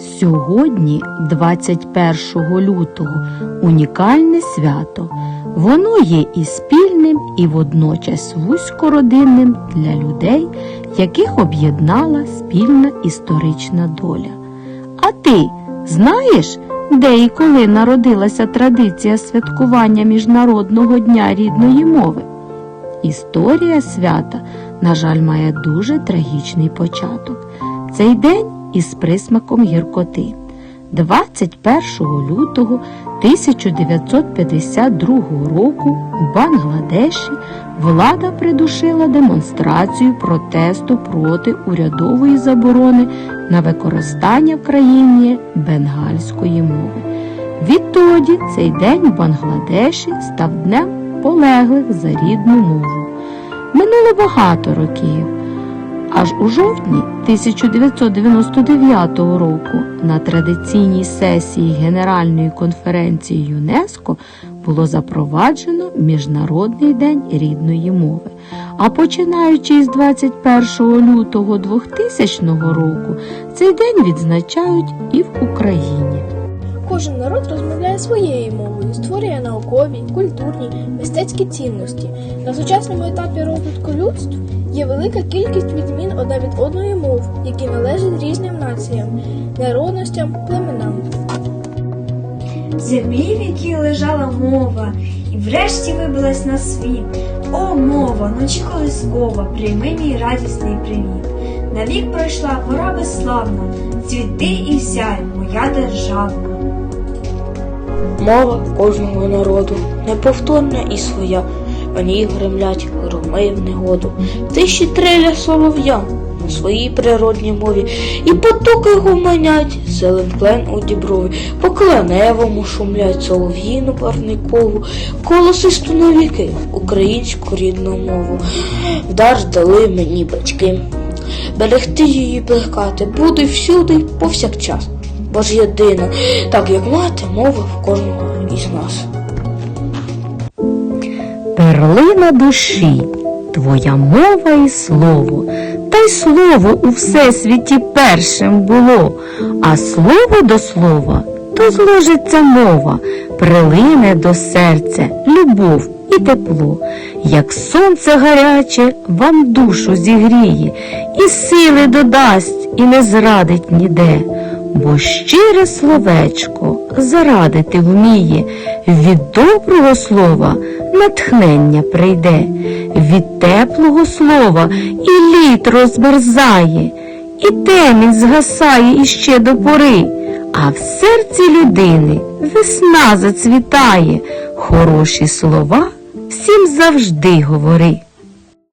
Сьогодні, 21 лютого, унікальне свято. Воно є і спільним, і водночас вузькородинним для людей, яких об'єднала спільна історична доля. А ти знаєш, де і коли народилася традиція святкування Міжнародного дня рідної мови? Історія свята, на жаль, має дуже трагічний початок. Цей день із присмаком гіркоти. 21 лютого 1952 року у Бангладеші влада придушила демонстрацію протесту проти урядової заборони на використання в країні бенгальської мови. Відтоді цей день в Бангладеші став днем полеглих за рідну мову. Минуло багато років. Аж у жовтні 1999 року на традиційній сесії Генеральної конференції ЮНЕСКО було запроваджено Міжнародний день рідної мови. А починаючи із 21 лютого 2000 року, цей день відзначають і в Україні. Кожен народ розмовляє своєю мовою, створює наукові, культурні, мистецькі цінності. На сучасному етапі розвитку людств є велика кількість відмін одна від одної мов, які належать різним націям, народностям, племенам. Землі, в якій лежала мова, і врешті вибилась на світ. О, мова, ночі колискова, прийми мій радісний привіт. Навік пройшла пора безславна, цвіти і сяй, моя державна. Мова кожного народу неповторна і своя. В ній гремлять громи в негоду. Тиші триля солов'я на своїй природній мові, і потоки гуманять, зелен клен у діброві, по кленевому шумлять солов'їну парникову, колосисту навіки українську рідну мову. Вдар дали мені батьки. Берегти її плекати буду всюди, повсякчас, бо ж єдина, так як мати, мова в кожного із нас. Перлина душі, твоя мова і слово, та й слово у всесвіті першим було, а слово до слова то зложиться мова, прилине до серця любов і тепло, як сонце гаряче вам душу зігріє, і сили додасть, і не зрадить ніде. Бо щире словечко зарадити вміє, від доброго слова натхнення прийде, від теплого слова і лід розмерзає, і темінь згасає іще до пори, а в серці людини весна зацвітає, хороші слова всім завжди говори.